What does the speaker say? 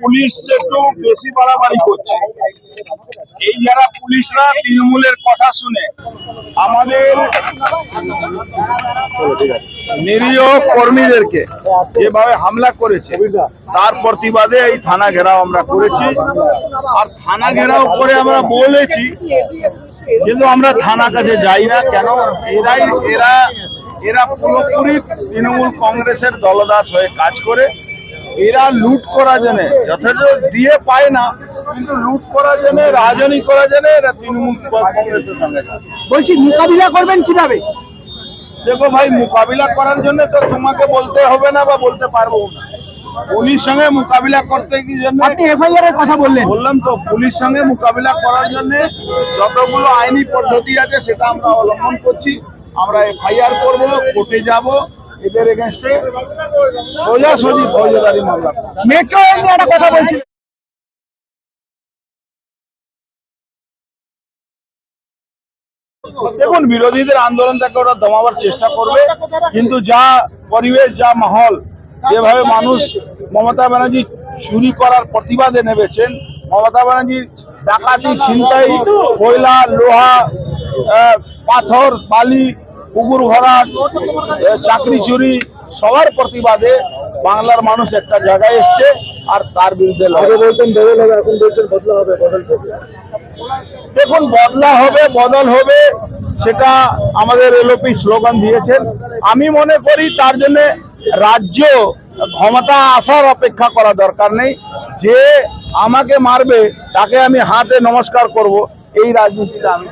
Police একটু বেশি বাড়াবাড়ি করছে। এই যারা পুলিশরা তৃণমূলের কথা শুনে, আমাদের নিরীহ কর্মীদেরকে যেভাবে হামলা করেছে, তার প্রতিবাদে এই থানা ঘেরাও আমরা করেছি। আর থানা ঘেরাও করে আমরা বলেছি, কিন্তু আমরা থানা কাছে যাই না। কেন? এরাই, এরা এরা পুরোপুরি তৃণমূল কংগ্রেসের দলদাস হয়ে কাজ করে। এরা লুট করার জন্য যথেষ্ট দিয়ে পায় না কিন্তু লুট করার জন্য রাজনী করার জন্য এরা তৃণমূল কংগ্রেসের সঙ্গে বলছি মোকাবিলা করবেন কীভাবে? দেখো ভাই মোকাবিলা করার জন্য তো তোমাকে বলতে হবে না বা বলতে পারব না। পুলিশ সঙ্গে মোকাবিলা করতে কি জন্য? আপনি এফআইআর এর কথা বললেন। বললাম তো পুলিশ সঙ্গে মোকাবিলা করার জন্য যতগুলো আইনি পদ্ধতি আছে সেটা আমরা অবলম্বন করছি। আমরা এফআইআর করব কোর্টে যাব এদের এগেনস্টে সোজাসুজি ফৌজদারি মামলা। মেট্রো রেল নিয়ে একটা কথা বলছি। দেখুন বিরোধীদের আন্দোলন আন্দোলনটাকে ওরা দমাবার চেষ্টা করবে কিন্তু যা পরিবেশ যা মহল যেভাবে মানুষ মমতা ব্যানার্জি চুরি করার প্রতিবাদে নেমেছেন মমতা ব্যানার্জির ডাকাতি ছিনতাই কয়লা লোহা পাথর বালি পুকুর ভরাট চাকরি চুরি সবার প্রতিবাদে বাংলার মানুষ একটা জায়গায় এসছে আর তার বিরুদ্ধে লড়াই। বলতেন বদল হবে এখন বলছেন বদলা হবে বদল হবে দেখুন বদলা হবে বদল হবে সেটা আমাদের এলওপি স্লোগান দিয়েছেন। আমি মনে করি তার জন্য রাজ্য ক্ষমতা আসার অপেক্ষা করা দরকার নেই। যে আমাকে মারবে তাকে আমি হাতে নমস্কার করব এই রাজনীতিটা আমি